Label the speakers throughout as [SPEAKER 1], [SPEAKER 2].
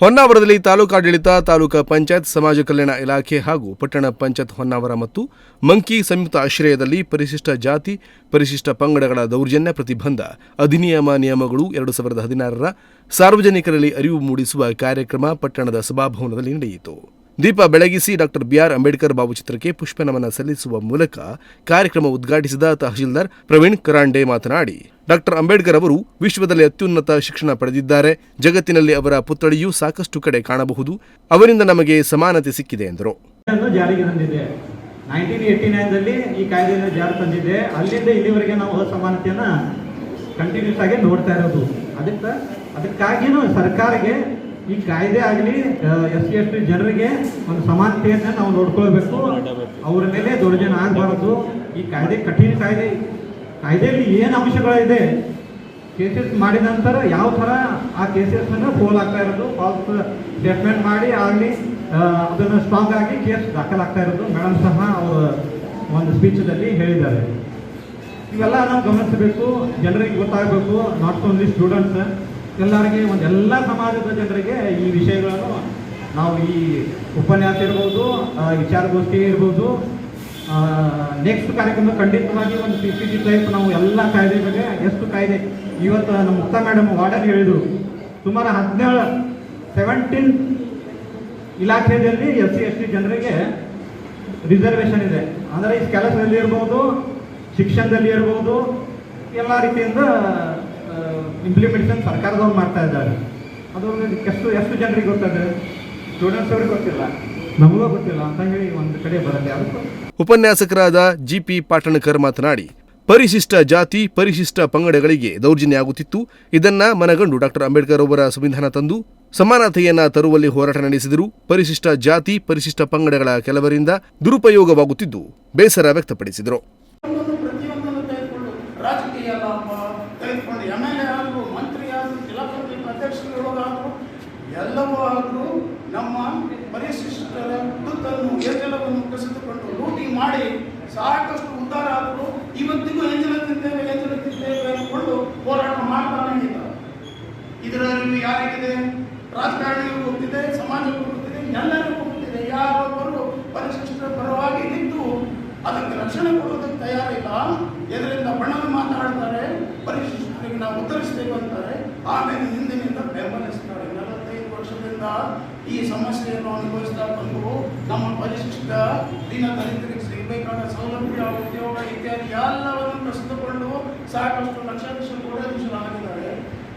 [SPEAKER 1] ಹೊನ್ನಾವರದಲ್ಲಿ ತಾಲೂಕಾಡಳಿತ, ತಾಲೂಕಾ ಪಂಚಾಯತ್, ಸಮಾಜ ಕಲ್ಯಾಣ ಇಲಾಖೆ ಹಾಗೂ ಪಟ್ಟಣ ಪಂಚಾಯತ್ ಹೊನ್ನಾವರ ಮತ್ತು ಮಂಕಿ ಸಂಯುಕ್ತ ಆಶ್ರಯದಲ್ಲಿ ಪರಿಶಿಷ್ಟ ಜಾತಿ, ಪರಿಶಿಷ್ಟ ಪಂಗಡಗಳ ದೌರ್ಜನ್ಯ ಪ್ರತಿಬಂಧ, ಅಧಿನಿಯಮ ನಿಯಮಗಳು ಎರಡು ಸಾವಿರದ ಹದಿನಾರರ ಸಾರ್ವಜನಿಕರಲ್ಲಿ ಅರಿವು ಮೂಡಿಸುವ ಕಾರ್ಯಕ್ರಮ ಪಟ್ಟಣದ ಸಭಾಭವನದಲ್ಲಿ ನಡೆಯಿತು. ದೀಪ ಬೆಳಗಿಸಿ ಡಾಕ್ಟರ್ ಬಿಆರ್ ಅಂಬೇಡ್ಕರ್ ಭಾವಚಿತ್ರಕ್ಕೆ ಪುಷ್ಪನಮನ ಸಲ್ಲಿಸುವ ಮೂಲಕ ಕಾರ್ಯಕ್ರಮ ಉದ್ಘಾಟಿಸಿದ ತಹಶೀಲ್ದಾರ್ ಪ್ರವೀಣ್ ಕರಾಂಡೆ ಮಾತನಾಡಿ ಡಾಕ್ಟರ್ ಅಂಬೇಡ್ಕರ್ ಅವರು ವಿಶ್ವದಲ್ಲಿ ಅತ್ಯುನ್ನತ ಶಿಕ್ಷಣ ಪಡೆದಿದ್ದಾರೆ. ಜಗತ್ತಿನಲ್ಲಿ ಅವರ ಪುತ್ಥಳಿಯೂ ಸಾಕಷ್ಟು ಕಡೆ ಕಾಣಬಹುದು. ಅವರಿಂದ ನಮಗೆ ಸಮಾನತೆ ಸಿಕ್ಕಿದೆ ಎಂದರು.
[SPEAKER 2] ಕಂಟಿನ್ಯೂಸ್ ಆಗಿ ನೋಡ್ತಾ ಇರೋದು. ಅದಕ್ಕೆ, ಅದಕ್ಕಾಗಿನೂ ಸರ್ಕಾರಕ್ಕೆ ಈ ಕಾಯ್ದೆ ಆಗಲಿ ಎಸ್ ಸಿ ಎಸ್ ಟಿ ಜನರಿಗೆ ಒಂದು ಸಮಾನತೆಯನ್ನ ನಾವು ನೋಡ್ಕೊಳ್ಬೇಕು. ಅವ್ರ ಮೇಲೆ ದೌರ್ಜನ್ಯ ಆಗಬಾರದು. ಈ ಕಾಯ್ದೆ ಕಠಿಣ ಕಾಯ್ದೆ ಕಾಯ್ದೆಯಲ್ಲಿ ಏನು ಅಂಶಗಳಿದೆ ಕೇಸಸ್ ಮಾಡಿದ ನಂತರ ಯಾವ ಥರ ಆ ಕೇಸಸ್ ಅನ್ನು ಫೋಲ್ ಆಗ್ತಾ ಇರೋದು ಫಾಲ್ಸ್ ಸ್ಟೇಟ್ಮೆಂಟ್ ಮಾಡಿ ಆಗಲಿ ಅದನ್ನು ಸ್ಟ್ರಾಂಗ್ ಆಗಿ ಕೇಸ್ ದಾಖಲಾಗ್ತಾ ಇರೋದು ಮೇಡಮ್ ಸಹ ಅವರ ಒಂದು ಸ್ಪೀಚ್ದಲ್ಲಿ ಹೇಳಿದ್ದಾರೆ. ಇವೆಲ್ಲ ನಾವು ಗಮನಿಸಬೇಕು. ಜನರಿಗೆ ಗೊತ್ತಾಗಬೇಕು. ನಾಟ್ ಓನ್ಲಿ ಸ್ಟೂಡೆಂಟ್ಸ್ ಎಲ್ಲರಿಗೆ ಒಂದು ಎಲ್ಲ ಸಮಾಜದ ಜನರಿಗೆ ಈ ವಿಷಯಗಳನ್ನು ನಾವು ಈ ಉಪನ್ಯಾಸ ಇರ್ಬೋದು ವಿಚಾರಗೋಷ್ಠಿ ಇರ್ಬೋದು ನೆಕ್ಸ್ಟ್ ಕಾರ್ಯಕ್ರಮ ಖಂಡಿತವಾಗಿ ಒಂದು ಸಿ ಟಿ ಟೈಪ್ ನಾವು ಎಲ್ಲ ಕಾಯ್ದೆ ಬಗ್ಗೆ ಎಷ್ಟು ಕಾಯ್ದೆ, ಇವತ್ತು ನಮ್ಮ ಮುಕ್ತ ಮೇಡಮ್ ವಾರ್ಡನ್ ಹೇಳಿದರು, ಸುಮಾರು ಹದಿನೇಳು ಸೆವೆಂಟೀನ್ ಇಲಾಖೆಯಲ್ಲಿ ಎಸ್ ಸಿ ಎಸ್ ಟಿ ಜನರಿಗೆ ರಿಸರ್ವೇಷನ್ ಇದೆ. ಅಂದರೆ ಈ ಕೆಲಸದಲ್ಲಿ ಇರ್ಬೋದು, ಶಿಕ್ಷಣದಲ್ಲಿ ಇರ್ಬೋದು, ಎಲ್ಲ ರೀತಿಯಿಂದ ಇಂಪ್ಲಿಮೆಂಟೇಷನ್ ಸರ್ಕಾರದವ್ರು ಮಾಡ್ತಾ ಇದ್ದಾರೆ. ಅದು ಎಷ್ಟು ಎಷ್ಟು ಜನರಿಗೆ ಗೊತ್ತದೆ? ಸ್ಟೂಡೆಂಟ್ಸ್ ಅವ್ರಿಗೆ ಗೊತ್ತಿಲ್ಲ. ನಮಗೂ ಗೊತ್ತಿಲ್ಲ ಅಂತ ಹೇಳಿ ಒಂದು ಕಡೆ ಬರಲಿ ಅದಕ್ಕೆ
[SPEAKER 1] ಉಪನ್ಯಾಸಕರಾದ ಜಿಪಿ ಪಾಟಣಕರ್ ಮಾತನಾಡಿ ಪರಿಶಿಷ್ಟ ಜಾತಿ ಪರಿಶಿಷ್ಟ ಪಂಗಡಗಳಿಗೆ ದೌರ್ಜನ್ಯ ಆಗುತ್ತಿತ್ತು. ಇದನ್ನ ಮನಗಂಡು ಡಾಕ್ಟರ್ ಅಂಬೇಡ್ಕರ್ ಅವರ ಸಂವಿಧಾನ ತಂದು ಸಮಾನತೆಯನ್ನ ತರುವಲ್ಲಿ ಹೋರಾಟ ನಡೆಸಿದರು. ಪರಿಶಿಷ್ಟ ಜಾತಿ ಪರಿಶಿಷ್ಟ ಪಂಗಡಗಳ ಕೆಲವರಿಂದ ದುರುಪಯೋಗವಾಗುತ್ತಿದ್ದು ಬೇಸರ ವ್ಯಕ್ತಪಡಿಸಿದರು.
[SPEAKER 3] ತೆಗೆದುಕೊಂಡು ಎಂ ಎಲ್ ಎ ಆದರೂ ಮಂತ್ರಿ ಆದರೂ ಜಿಲ್ಲಾ ಪಂಚಾಯತ್ ಅಧ್ಯಕ್ಷರುಗಳಾದರು ಎಲ್ಲವೂ ಆದರೂ ನಮ್ಮ ಪರಿಶಿಷ್ಟರ ತುತ್ತನ್ನು ಏನೆಲ್ಲವನ್ನು ಕಸಿದುಕೊಂಡು ಲೂಟಿ ಮಾಡಿ ಸಾಕಷ್ಟು ಉದ್ಧಾರ ಆದರೂ ಇವತ್ತಿಗೂ ಎಂಜಿನ ತಿಂತೇವೆ ಎಂಜಿನ ತಿಂತೇವೆ ಅಂದ್ಕೊಂಡು ಹೋರಾಟ ಮಾಡ್ತಾನೆ ಇದರ ಅರಿವು ಯಾರಿಗಿದೆ? ರಾಜಕಾರಣಿಗೂ ಗೊತ್ತಿದೆ ಸಮಾಜಕ್ಕೂ ಗೊತ್ತಿದೆ ಎಲ್ಲರಿಗೂ ಗೊತ್ತಿದೆ ಯಾರೊಬ್ಬರು ಪರಿಶಿಷ್ಟರ ಪರವಾಗಿ ನಿಂತು ಅದಕ್ಕೆ ರಕ್ಷಣೆ ಕೊಡೋದಕ್ಕೆ ತಯಾರಿಲ್ಲ. ಇದರಿಂದ ಬಣ್ಣದ ಮಾತಾಡ್ತಾರೆ. ಪರಿಶಿಷ್ಟರಿಗೆ ನಾವು ಉತ್ತರಿಸ್ತೇವೆ ಅಂತಾರೆ. ಆಮೇಲೆ ಹಿಂದಿನಿಂದ ಬೆಂಬಲಿಸ್ತಾರೆ. ನಲವತ್ತೈದು ವರ್ಷದಿಂದ ಈ ಸಮಸ್ಯೆಯನ್ನು ಅನುಭವಿಸ್ತಾ ಬಂದು ನಮ್ಮ ಪರಿಶಿಷ್ಟ ದಿನ ದಲಿತರಿಗೆ ಸಿಗಬೇಕಾದ ಸೌಲಭ್ಯ, ಉದ್ಯೋಗ ಇತ್ಯಾದಿ ಎಲ್ಲವನ್ನು ಪ್ರಸ್ತುತಗೊಂಡು ಸಾಕಷ್ಟು ಲಕ್ಷಾಂಶ ಆಗಿದ್ದಾರೆ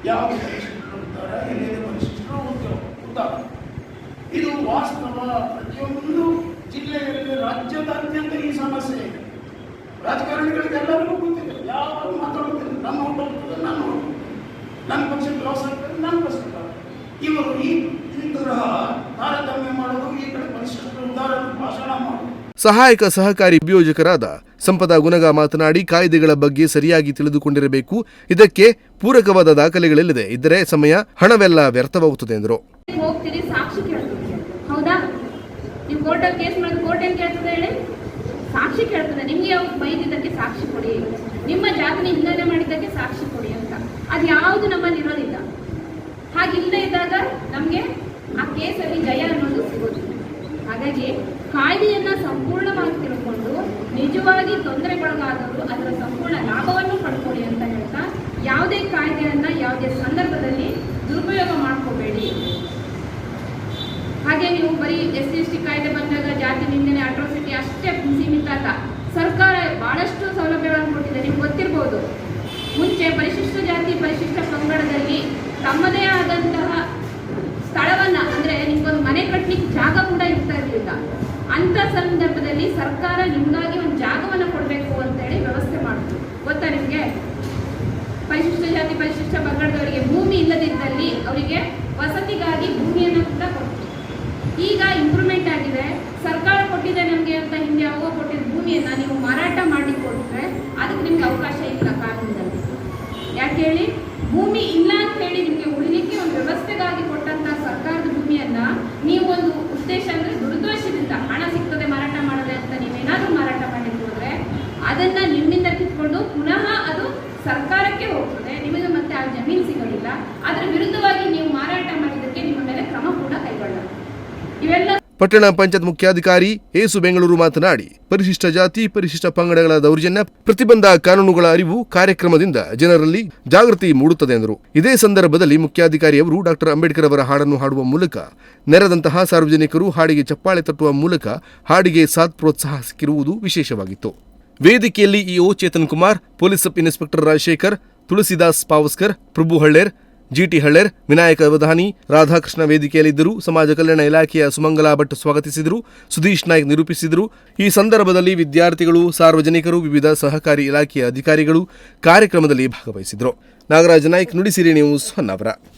[SPEAKER 3] ಯಾವ ಪರಿಶಿಷ್ಟರು ಎಲ್ಲಿದೆ ಪರಿಶಿಷ್ಟರು ಉದ್ಯೋಗ ಉತ್ತಮ ಇದು ವಾಸ್ತವ. ಪ್ರತಿಯೊಂದು ಜಿಲ್ಲೆಯಲ್ಲಿ ರಾಜ್ಯದಾದ್ಯಂತ ಈ ಸಮಸ್ಯೆ ಇದೆ. ರಾಜಕಾರಣಿಗಳಿಗೆ ಎಲ್ಲರಿಗೂ ಗೊತ್ತಿದೆ. ಯಾರು ಮಾತಾಡುತ್ತಿಲ್ಲ ನಮ್ಮ ಹೋಗ್ತದೆ ನಾನು ನನ್ನ ಪಕ್ಷಕ್ಕೆ ಲಾಸ್ ಆಗ್ತದೆ ನನ್ನ ಪಕ್ಷಕ್ಕೆ ಇವರು ಈ ಇಂತಹ ತರಹ ತಾರತಮ್ಯ ಮಾಡೋದು ಈ ಕಡೆ ಪರಿಶಿಷ್ಟ ಉದಾರ ಭಾಷಣ ಮಾಡೋದು.
[SPEAKER 1] ಸಹಾಯಕ ಸಹಕಾರಿ ಅಭಿಯೋಜಕರಾದ ಸಂಪದ ಗುಣಗ ಮಾತನಾಡಿ ಕಾಯ್ದೆಗಳ ಬಗ್ಗೆ ಸರಿಯಾಗಿ ತಿಳಿದುಕೊಂಡಿರಬೇಕು. ಇದಕ್ಕೆ ಪೂರಕವಾದ ದಾಖಲೆಗಳಿಲ್ಲದೆ ಇದ್ದರೆ ಸಮಯ ಹಣವೆಲ್ಲ ವ್ಯರ್ಥವಾಗುತ್ತದೆ ಎಂದರು
[SPEAKER 4] ಹೋಗ್ತೀರಿ ಸಾಕ್ಷಿ ಕೇಳ್ತದೆ ಹೌದಾ ನೀವು ಕೋರ್ಟಲ್ಲಿ ಕೇಸ್ ಮಾಡಿದ್ರೆ ಕೋರ್ಟ್ ಏನ್ ಕೇಳ್ತದೆ ಹೇಳಿ ಸಾಕ್ಷಿ ಕೇಳ್ತದೆ. ನಿಮ್ಗೆ ಯಾವ ಬೈದಿದ್ದಕ್ಕೆ ಸಾಕ್ಷಿ ಕೊಡಿ. ನಿಮ್ಮ ಜಾತಿನ ಹಿನ್ನೆಲೆ ಮಾಡಿದ್ದಕ್ಕೆ ಸಾಕ್ಷಿ ಕೊಡಿ ಅಂತ. ಅದು ಯಾವುದು ನಮ್ಮಲ್ಲಿ ಇರೋದಿಲ್ಲ. ಹಾಗಿಲ್ಲದೆ ಇದ್ದಾಗ ನಮಗೆ ಆ ಕೇಸಲ್ಲಿ ಜಯ ಅನ್ನೋದು ಸಿಗೋದು ಹಾಗಾಗಿ ಕಾಯ್ದೆಯನ್ನ ಸಂಪೂರ್ಣವಾಗಿ ತಿಳ್ಕೊಂಡು ನಿಜವಾಗಿ ತೊಂದರೆಗೊಳಗಾದವರು ಅದರ ಸಂಪೂರ್ಣ ಲಾಭವನ್ನು ಪಡ್ಕೊಳ್ಳಿ ಅಂತ ಹೇಳ್ತಾ, ಯಾವುದೇ ಕಾಯ್ದೆಯನ್ನ, ಯಾವುದೇ ಸಂದರ್ಭದಲ್ಲಿ ದುರುಪಯೋಗ ನೀವು ಬರೀ ಎಸ್ ಸಿ ಎಸ್ ಟಿ ಕಾಯ್ದೆ ಬಂದಾಗ ಜಾತಿ ನಿಂದನೆ ಅಟ್ರೋಸಿಟಿ ಅಷ್ಟೇ ಸೀಮಿತ ಅಲ್ಲ. ಸರ್ಕಾರ ಬಹಳಷ್ಟು ಸೌಲಭ್ಯಗಳನ್ನು ಕೊಟ್ಟಿದೆ, ನಿಮ್ಗೆ ಗೊತ್ತಿರ್ಬೋದು. ಮುಂಚೆ ಪರಿಶಿಷ್ಟ ಜಾತಿ, ಪರಿಶಿಷ್ಟ ಪಂಗಡದಲ್ಲಿ ತಮ್ಮದೇ ಆದಂತಹ ಸ್ಥಳವನ್ನ, ಅಂದ್ರೆ ನಿಮ್ಗೊಂದು ಮನೆ ಕಟ್ಟಲಿಕ್ಕೆ ಜಾಗ ಕೂಡ ಇರ್ತಾ ಇರಲಿಲ್ಲ. ಅಂತ ಸಂದರ್ಭದಲ್ಲಿ ಸರ್ಕಾರ ನಿಮಗಾಗಿ ಒಂದು ಜಾಗವನ್ನು ಕೊಡಬೇಕು ಅಂತ ಹೇಳಿ ವ್ಯವಸ್ಥೆ ಮಾಡಿತು ಗೊತ್ತಾ ನಿಮ್ಗೆ? ಪರಿಶಿಷ್ಟ ಜಾತಿ, ಪರಿಶಿಷ್ಟ ಪಂಗಡದವರಿಗೆ ಭೂಮಿ ಇಲ್ಲದಿದ್ದಲ್ಲಿ ಅವರಿಗೆ ವಸತಿಗಾಗಿ ಭೂಮಿಯನ್ನು ಕೂಡ ಕೊಡ್ತು ಈಗ ಇಂಪ್ರೂವ್ಮೆಂಟ್ ಆಗಿದೆ ಸರ್ಕಾರ ಕೊಟ್ಟಿದೆ ನಮಗೆ ಅಂತ ಹಿಂದೆ ಅವಾಗ ಕೊಟ್ಟಿದ್ದ ಭೂಮಿಯನ್ನ ನೀವು ಮಾರಾಟ ಮಾಡಿ ಕೊಟ್ರೆ ಅದಕ್ಕೆ ನಿಮ್ಗೆ ಅವಕಾಶ ಇಲ್ಲ ಕಾನೂನಿನಲ್ಲಿ ಯಾಕೆ ಹೇಳಿ ಭೂಮಿ ಇಲ್ಲ ಅಂತ ಹೇಳಿ ನಿಮಗೆ ಉಳಿಲಿಕ್ಕೆ ಒಂದು ವ್ಯವಸ್ಥೆಗಾಗಿ ಕೊಟ್ಟಂತ ಸರ್ಕಾರದ ಭೂಮಿಯನ್ನ ನೀವು ಒಂದು ಉದ್ದೇಶ ಅಂದ್ರೆ ದುರುದ್ದೇಶದಿಂದ ಹಣ ಸಿಗ್ತದೆ ಮಾರಾಟ ಮಾಡದೆ ಅಂತ ನೀವೇನಾದ್ರೂ ಮಾರಾಟ ಮಾಡಲಿಕ್ಕೆ ಹೋದ್ರೆ ಅದನ್ನ ನಿಮ್ಮಿಂದ ಕಿತ್ಕೊಂಡು ಪುನಃ ಅದು ಸರ್ಕಾರಕ್ಕೆ ಹೋಗ್ತದೆ, ನಿಮಗೆ ಮತ್ತೆ ಆ ಜಮೀನು ಸಿಗೋದಿಲ್ಲ, ಅದರ ವಿರುದ್ಧವಾಗಿ ನೀವು ಮಾರಾಟ ಮಾಡಿದ್ದಕ್ಕೆ ನಿಮ್ಮ ಇವೆಲ್ಲ
[SPEAKER 1] ಪಟ್ಟಣ ಪಂಚಾಯತ್ ಮುಖ್ಯಾಧಿಕಾರಿ ಏಸು ಬೆಂಗಳೂರು ಮಾತನಾಡಿ, ಪರಿಶಿಷ್ಟ ಜಾತಿ, ಪರಿಶಿಷ್ಟ ಪಂಗಡಗಳ ದೌರ್ಜನ್ಯ, ಪ್ರತಿಬಂಧ ಕಾನೂನುಗಳ ಅರಿವು ಕಾರ್ಯಕ್ರಮದಿಂದ ಜನರಲ್ಲಿ ಜಾಗೃತಿ ಮೂಡುತ್ತದೆ ಎಂದರು. ಇದೇ ಸಂದರ್ಭದಲ್ಲಿ ಮುಖ್ಯಾಧಿಕಾರಿಯವರು ಡಾಕ್ಟರ್ ಅಂಬೇಡ್ಕರ್ ಅವರ ಹಾಡನ್ನು ಹಾಡುವ ಮೂಲಕ, ನೆರೆದಂತಹ ಸಾರ್ವಜನಿಕರು ಹಾಡಿಗೆ ಚಪ್ಪಾಳೆ ತಟ್ಟುವ ಮೂಲಕ ಹಾಡಿಗೆ ಸಾತ್ ಪ್ರೋತ್ಸಾಹ ಸಿಕ್ಕಿರುವುದು ವಿಶೇಷವಾಗಿತ್ತು. ವೇದಿಕೆಯಲ್ಲಿ EO Chetan Kumar, police sub inspector Rajashekar, Tulasidas Pawaskar, Prabhu Haller GT Haller, Vinayaka Avadhani, Radhakrishna ವೇದಿಕೆಯಲ್ಲಿದ್ದರು. ಸಮಾಜ ಕಲ್ಯಾಣ ಇಲಾಖೆಯ ಸುಮಂಗಲಾ ಭಟ್ ಸ್ವಾಗತಿಸಿದರು. ಸುಧೀಶ್ ನಾಯ್ಕ್ ನಿರೂಪಿಸಿದರು. ಈ ಸಂದರ್ಭದಲ್ಲಿ ವಿದ್ಯಾರ್ಥಿಗಳು, ಸಾರ್ವಜನಿಕರು, ವಿವಿಧ ಸಹಕಾರಿ ಇಲಾಖೆಯ ಅಧಿಕಾರಿಗಳು ಕಾರ್ಯಕ್ರಮದಲ್ಲಿ ಭಾಗವಹಿಸಿದರು ನಾಗರಾಜ ನಾಯ್ಕ್, ನುಡಿಸಿರಿ ನ್ಯೂಸ್ ಹೊನ್ನಾವರ.